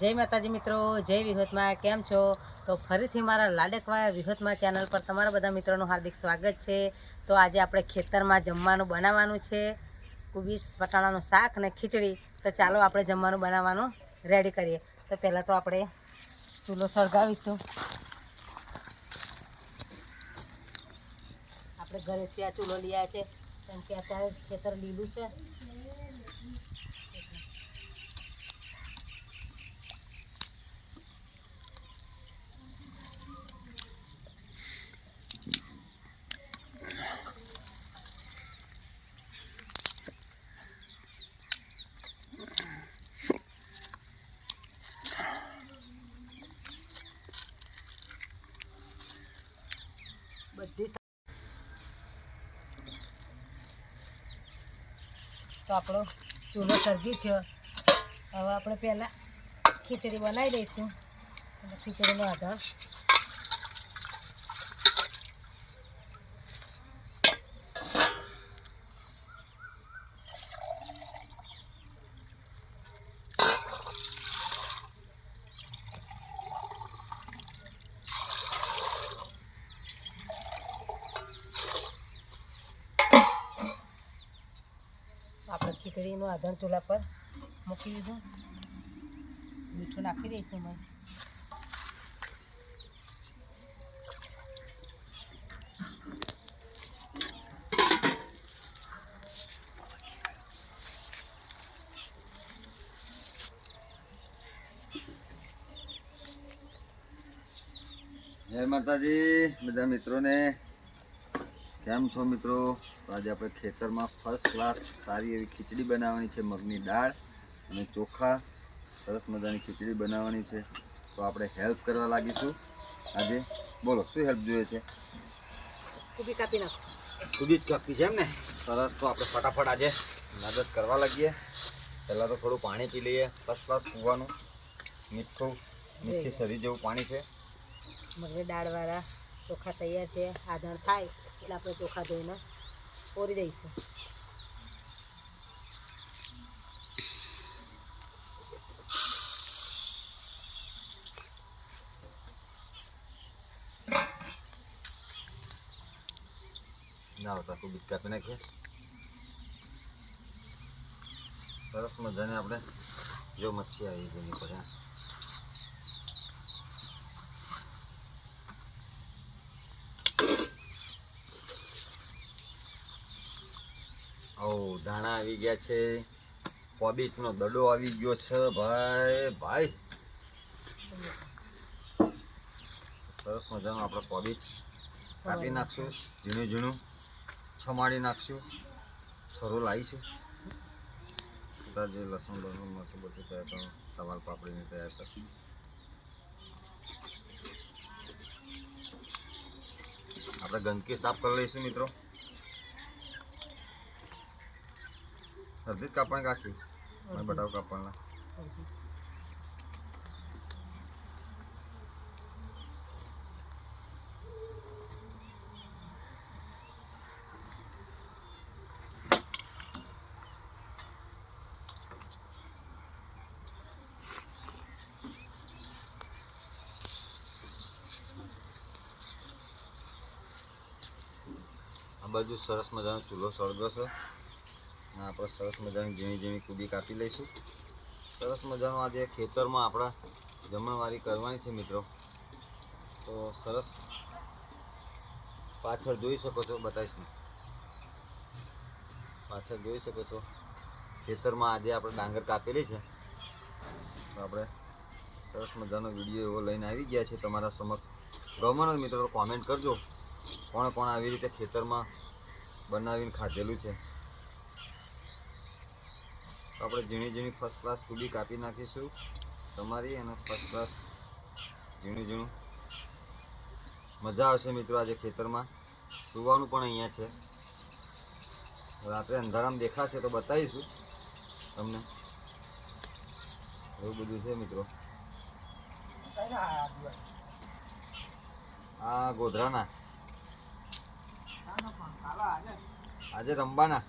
જય માતાજી મિત્રો, જય વિહોતમાં, કેમ છો? તો ફરીથી મારા લાડકવાયા વિહોતમાં ચેનલ પર તમારા બધા મિત્રોનું હાર્દિક સ્વાગત છે. તો આજે આપણે ખેતરમાં જમવાનું બનાવવાનું છે. કુબીસ વટાણાનું શાક અને ખીચડી. તો ચાલો આપણે જમવાનું બનાવવાનું રેડી કરીએ. તો પહેલાં તો આપણે ચૂલો સળગાવીશું. આપણે ઘરેથી આ ચૂલો લઈ આવ્યા છે. કેમ કે અત્યારે ખેતર લીલું છે. તો આપણો ચૂલો સળગી છે. હવે આપણે પહેલાં ખીચડી બનાવી દઈશું. ખીચડીનો આધાર આપણે ખીચડીનું આધણ ચૂલા પર મૂકી દીધું. મીઠું નાખી દઈશું મેં જય માતાજી. બધા મિત્રોને, કેમ છો મિત્રો? તો આજે આપણે ખેતરમાં ફર્સ્ટ ક્લાસ સારી એવી ખીચડી બનાવવાની છે મગની દાળ અને ચોખા. સરસ મજાની ખીચડી બનાવવાની છે. તો આપણે હેલ્પ કરવા લાગીશું. આજે બોલો શું હેલ્પ જોઈએ છે? ખૂબી કાપી નાખો. જ કાપી છે એમ ને? સરસ તો આપણે ફટાફટ આજે મદદ કરવા લાગીએ. પહેલાં તો થોડું પાણી પી લઈએ. ફર્સ્ટ ક્લાસ કૂવાનું. મીઠું મીઠી શરીર જેવું પાણી છે. મગની દાળવાળા ચોખા તૈયાર છે. આધાર થાય એટલે આપણે ચોખા ધોઈને ઓરી દઈશું ના હોતા તું બીજ કાપી નાખીએ સરસ મજાને આપણે જો મચ્છી આવી ગઈ પર ઓ ધાણા આવી ગયા છે. કોબીજનો દડો આવી ગયો છે, ભાઈ ભાઈ. સરસ મજાનો આપણે કોબીજ. કાપી નાખશું, ઝીણું ઝીણું. છમાડી નાખશું. છરો લાવીશું બધા જે લસણ લસણ, મરચું બધું તૈયાર કરો સવાલ પાપડીને તૈયાર કર આપણે ગંદકી સાફ કરી લઈશું, મિત્રો. જ કાપણ કાકી. મને બટાવ કાપવાના આ બાજુ સરસ મજાનો ચૂલો સળગો છે. આપણે સરસ મજાની ઝીણી ઝીણી કુબી કાપી લઈશું. સરસ મજાનું આજે ખેતરમાં આપણા જમણવારી કરવાની છે મિત્રો. તો સરસ પાછળ જોઈ શકો છો, બતાવીશ પાછળ જોઈ શકો છો, ખેતરમાં આજે આપણે ડાંગર કાપેલી છે. તો આપણે સરસ મજાનો વીડિયો એવો લઈને આવી ગયા છે તમારા સમક્ષ. ગમવાનો મિત્રો કોમેન્ટ કરજો. કોણ કોણ આવી રીતે ખેતરમાં બનાવીને ખાધેલું છે. તો આપણે ઝીણી ઝીણી ફર્સ્ટ ક્લાસ કુબી કાપી નાખીશું. તમારી અને ફર્સ્ટ ક્લાસ ઝીણું ઝીણું. મજા આવશે મિત્રો આજે ખેતરમાં. સુવાનું પણ અહીંયા છે. રાત્રે અંધારામાં દેખાશે તો બતાવીશું તમને. એવું બધું છે મિત્રો. આ ગોધરાના. આજે રમવાના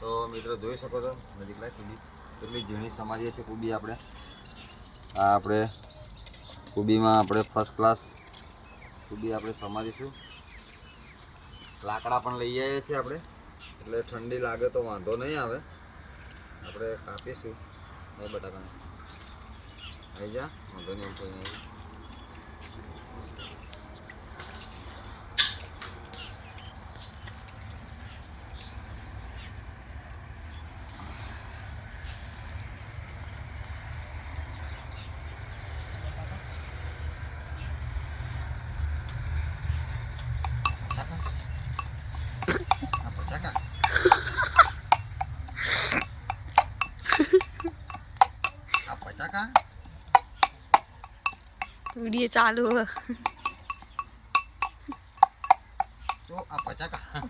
તો મિત્રો જોઈ શકો છો, નજીક કુબી કેટલી ઝીણી સમારીએ છીએ કુબી આપણે. આ આપણે કુબીમાં આપણે ફર્સ્ટ ક્લાસ કુબી આપણે સમારીશું લાકડા પણ લઈ આવીએ છીએ આપણે, એટલે ઠંડી લાગે તો વાંધો નહીં આવે. આપણે કાપીશું. નહીં બટાકાને. આવી જા, વાંધો નહીં કોઈ નહીં આ બટાકા બટાકા વીડિયો ચાલુ. તો આ બટાકા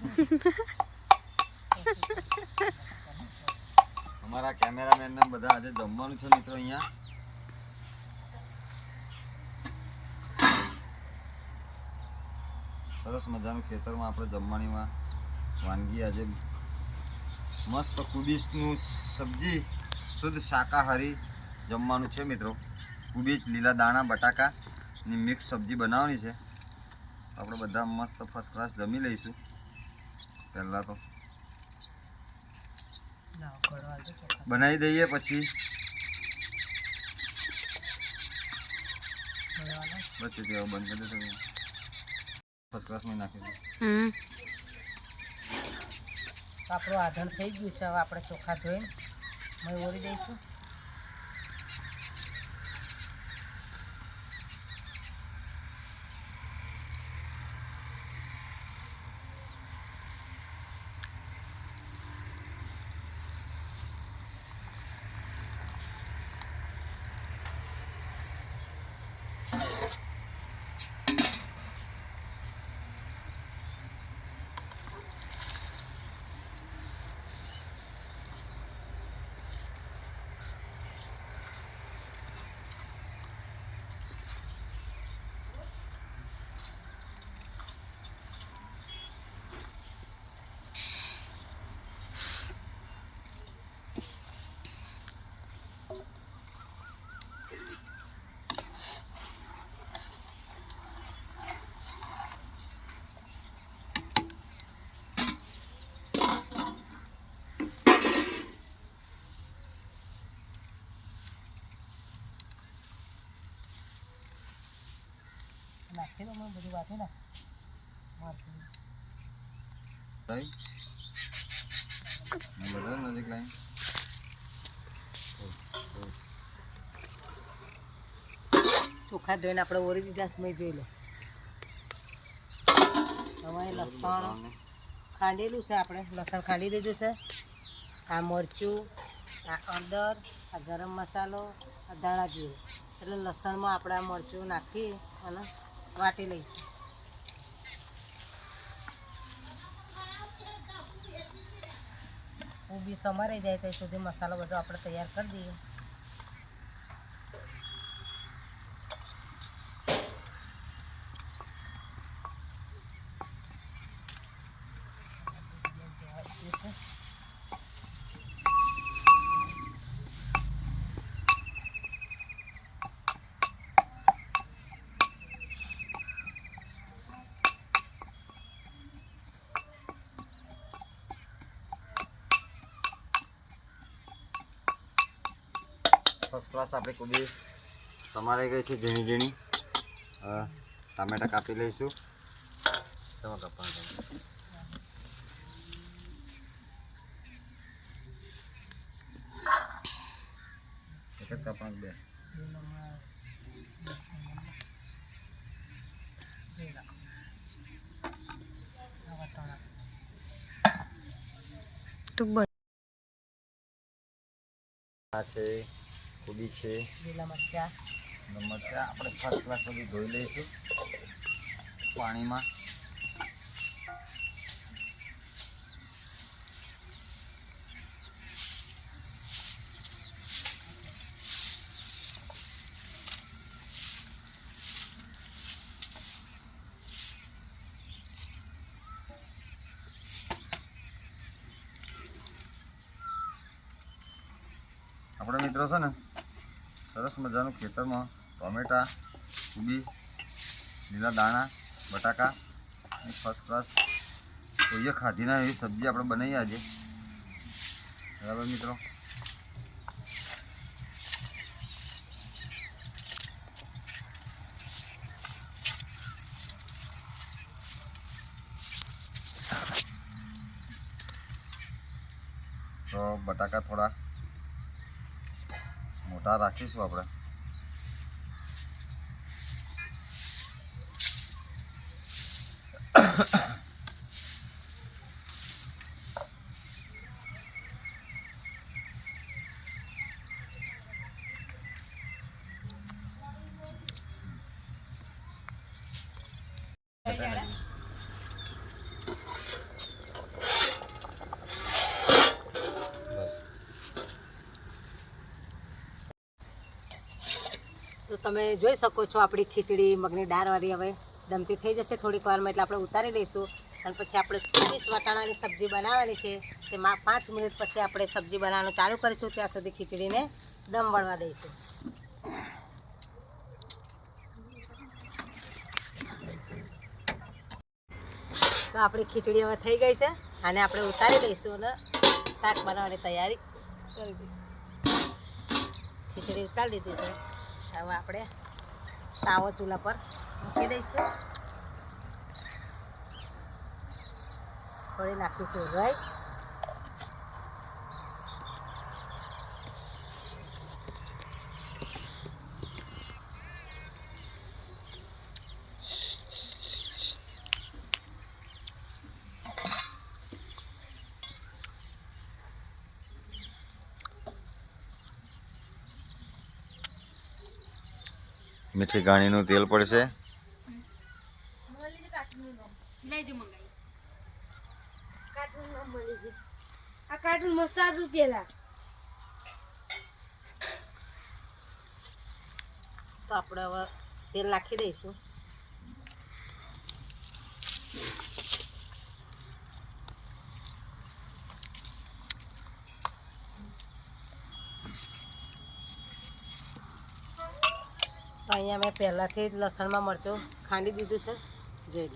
અમારા કેમેરામેન ને બધા આજે જમવાનું છે મિત્રો અહીંયા. સરસ મજાનું ખેતરમાં આપણે જમવાનીમાં વાનગી આજે. મસ્ત કુબીસનું સબ્જી શુદ્ધ શાકાહારી જમવાનું છે મિત્રો. કુબીજ લીલા દાણા બટાકા ની મિક્સ સબ્જી બનાવવાની છે. આપણે બધા મસ્ત ફર્સ્ટ ક્લાસ જમી લઈશું. પહેલાં તો બનાવી દઈએ પછી. ઘડવાનો. બસ બંધ કરી દેશે. ફર્સ્ટ ક્લાસમાં નાખી દઉં આપણું આધણ થઈ ગયું છે હવે આપણે ચોખા ધોઈને મય ઓરી દઈશું. નાખી મને બધું વાંચી ને. નજીક લાઈન. ચોખા ધોઈને આપણે ઓરી દીધા સમય જોઈ લો. હવે લસણ ખાંડેલું છે આપણે. લસણ ખાંડી દીધું છે. આ મરચું આ અંદર આ ગરમ મસાલો આ ધાણા જીરું. એટલે લસણમાં આપણે આ મરચું નાખી અને વાટી લઈશું. ઊભી સમારી જાય ત્યાં સુધી મસાલો બધો આપણે તૈયાર કરી દઈએ. ફર્સ્ટ ક્લાસ આપણી કોબી તમારે ગઈ છે ઝીણી ઝીણી હવે ટામેટા કાપી લઈશું. તમે કાપવાનું તમે. એક જ કાપવાનું બે. તું બ- આ છે કોબી છે. લીલા મરચાં. મરચાં આપણે ફર્સ્ટ ક્લાસ સુધી ધોઈ લઈશું પાણીમાં. આપણે મિત્રો છે ને સરસ મજાનું ખેતરમાં ટોમેટા કુબી લીલા દાણા, બટાકા, અને ફર્સ્ટ ક્લાસ કોઈએ ખાધી ના એવી સબ્જી આપણે બનાવીએ આજે. બરાબર મિત્રો? તો બટાકા થોડા મોટા રાખીશું આપણે. તો તમે જોઈ શકો છો આપણી ખીચડી, મગની દાળવાળી હવે દમતી થઈ જશે થોડીક વારમાં, એટલે આપણે ઉતારી લઈશું અને પછી આપણે ત્રીસ વટાણાની સબ્જી બનાવવાની છે, તેમાં પાંચ મિનિટ પછી આપણે સબ્જી બનાવવાનું ચાલુ કરીશું. ત્યાં સુધી ખીચડીને દમ વળવા દઈશું. તો આપણી ખીચડી હવે થઈ ગઈ છે અને આપણે ઉતારી લઈશું અને શાક બનાવવાની તૈયારી કરી દઈશું. ખીચડી ઉતારી દીધી છે. હવે આપણે તાવો ચૂલા પર મૂકી દઈશું. થોડી નાખીશું રાઈ. મીઠી ઘાણીનું તેલ પડશે. તો આપણે હવે તેલ નાખી દઈશું. અહીંયા મેં પહેલાંથી જ લસણમાં મરચું ખાંડી દીધું છે. જોઈ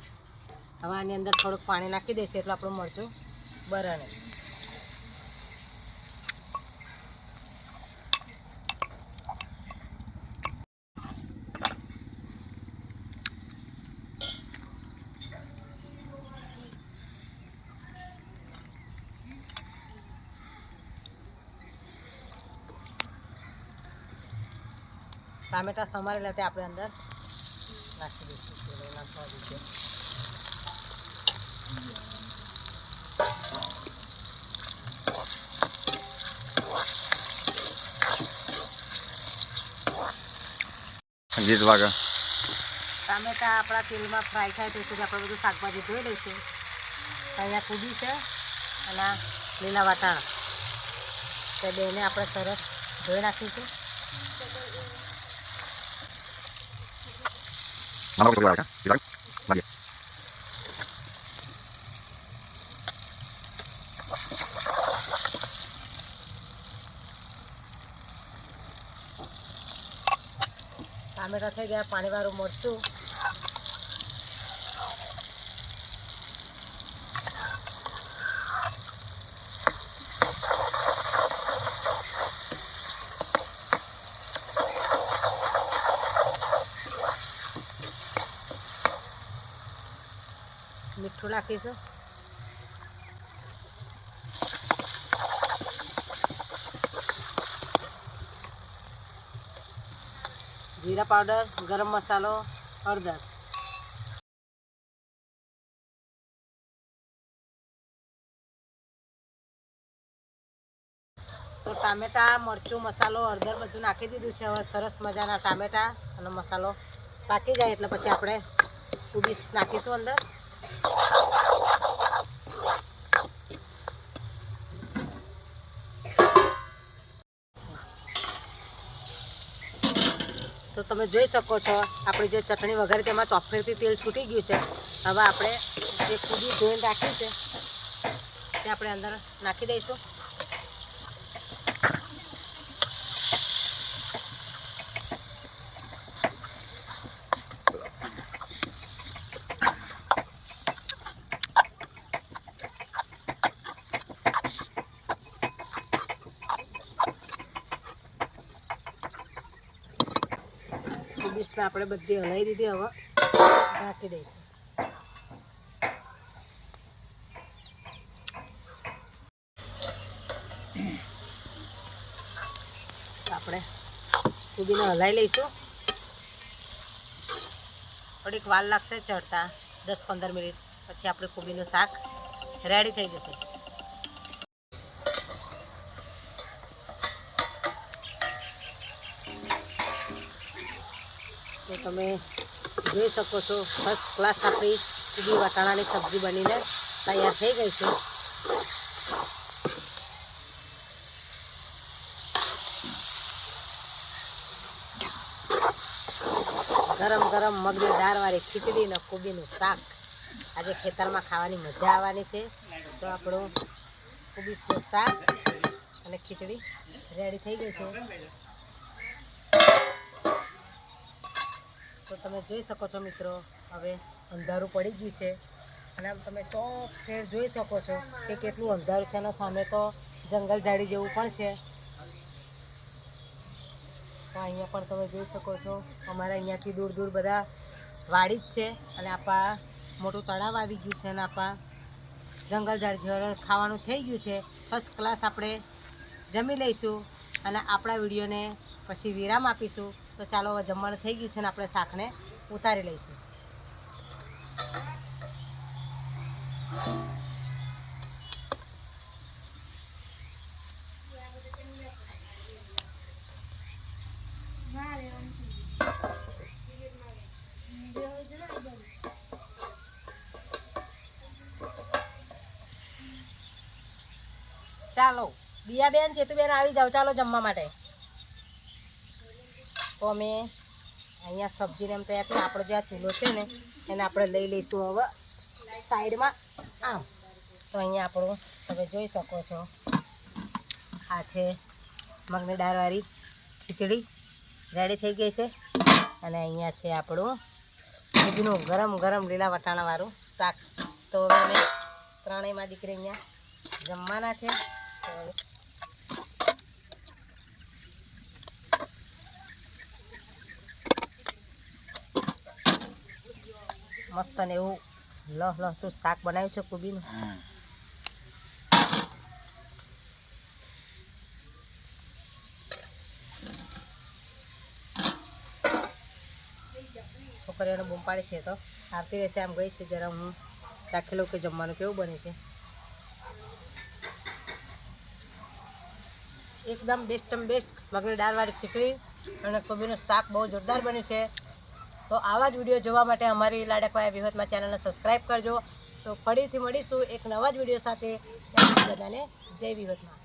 હવે આની અંદર થોડુંક પાણી નાખી દઈશું, એટલે આપણું મરચું બરે નહીં ટામેટા સમારેલા તે આપણે અંદર નાખી દઈશું. તેલ નાખવા દઈશું ગીત વાગે. ટામેટા આપણા તેલમાં ફ્રાય થાય તો સુધી આપણે બધું શાકભાજી ધોઈ લઈશું. અહીંયા કુદી છે અને લીલા વાટાણા. તે બેને આપણે સરસ ધોઈ નાખીશું. ટામેટા થઈ ગયા પાણીવાળું મરચું મીઠું નાખીશું. જીરા પાવડર, ગરમ મસાલો, હળદર. તો ટામેટા, મરચું, મસાલો, હળદર બધું નાખી દીધું છે. હવે સરસ મજાના ટામેટા અને મસાલો પાકી જાય એટલે પછી આપણે કુબીસ નાખીશું અંદર. તો તમે જોઈ શકો છો, આપણી જે ચટણી વગેરે તેમાં ચોફેરથી તેલ છૂટી ગયું છે. હવે આપણે જે કુદી ધોઈને રાખ્યું છે, તે આપણે અંદર નાખી દઈશું. કોબીસને આપણે બધી હલાવી દીધી હવે ઢાંકી દઈશું. આપણે કોબીને હલાવી લઈશું. થોડીક વાર લાગશે ચડતા, દસ પંદર મિનિટ. પછી આપણે કોબીનું શાક રેડી થઈ જશે. તમે જોઈ શકો છો. ફર્સ્ટ ક્લાસ આપણી સીધી વટાણાની સબ્જી બનીને તૈયાર થઈ ગઈ છે. ગરમ ગરમ મગની દાળવાળી ખીચડી અને કોબીનું શાક. આજે ખેતરમાં ખાવાની મજા આવવાની છે. તો આપણું કોબીસનું શાક અને ખીચડી રેડી થઈ ગઈ છે. તો તમે જોઈ શકો છો મિત્રો, હવે અંધારું પડી ગયું છે. અને આમ તમે ચોક ફેર જોઈ શકો છો કે કેટલું અંધારું છે. અને સામે તો જંગલ ઝાડી જેવું પણ છે. તો અહીંયા પણ તમે જોઈ શકો છો, અમારા અહીંયાથી દૂર દૂર બધા વાડી જ છે અને આપા મોટું તળાવ આવી ગયું છે અને આપા જંગલ ઝાડ ખાવાનું થઈ ગયું છે. ફર્સ્ટ ક્લાસ આપણે જમી લઈશું અને આપણા વિડીયોને પછી વિરામ આપીશું. તો ચાલો હવે જમવાનું થઈ ગયું છે ને આપણે શાકને ઉતારી લઈશું. ચાલો, દિયાબેન, ચેતુબેન, આવી જાઓ. ચાલો જમવા માટે. તો અમે અહીંયા સબ્જીને એમ તૈયાર છે. આપણો જે આ ચૂલો છે ને, એને આપણે લઈ લઈશું હવે સાઈડમાં. આમ. તો અહીંયા આપણું તમે જોઈ શકો છો. આ છે મગની દાળવાળી ખીચડી. રેડી થઈ ગઈ છે. અને અહીંયા છે આપણું દૂધનું ગરમ ગરમ લીલા વટાણાવાળું શાક. તો હવે અમે ત્રણેયમાં દીકરી અહીંયા જમવાના છે. તો મસ્ત ને એવું લહ લહ તું શાક બનાવ્યું છે કોબીનું. છોકરીઓને બૂમ પાડી છે તો આવતી રહેશે આમ ગઈ છે જરા હું ચાખી લઉં કે જમવાનું કેવું બને છે. એકદમ બેસ્ટ બેસ્ટ મગની દાળવાળી ખીચડી અને કોબીનું શાક બહુ જોરદાર બન્યું છે. તો આવા જ વીડિયો જોવા માટે અમારી લાડકવાયા વિહતમાં ચેનલને સબસ્ક્રાઈબ કરજો. તો ફરીથી મળીશું એક નવા જ વીડિયો સાથે. બધાને જય વિહતમાં.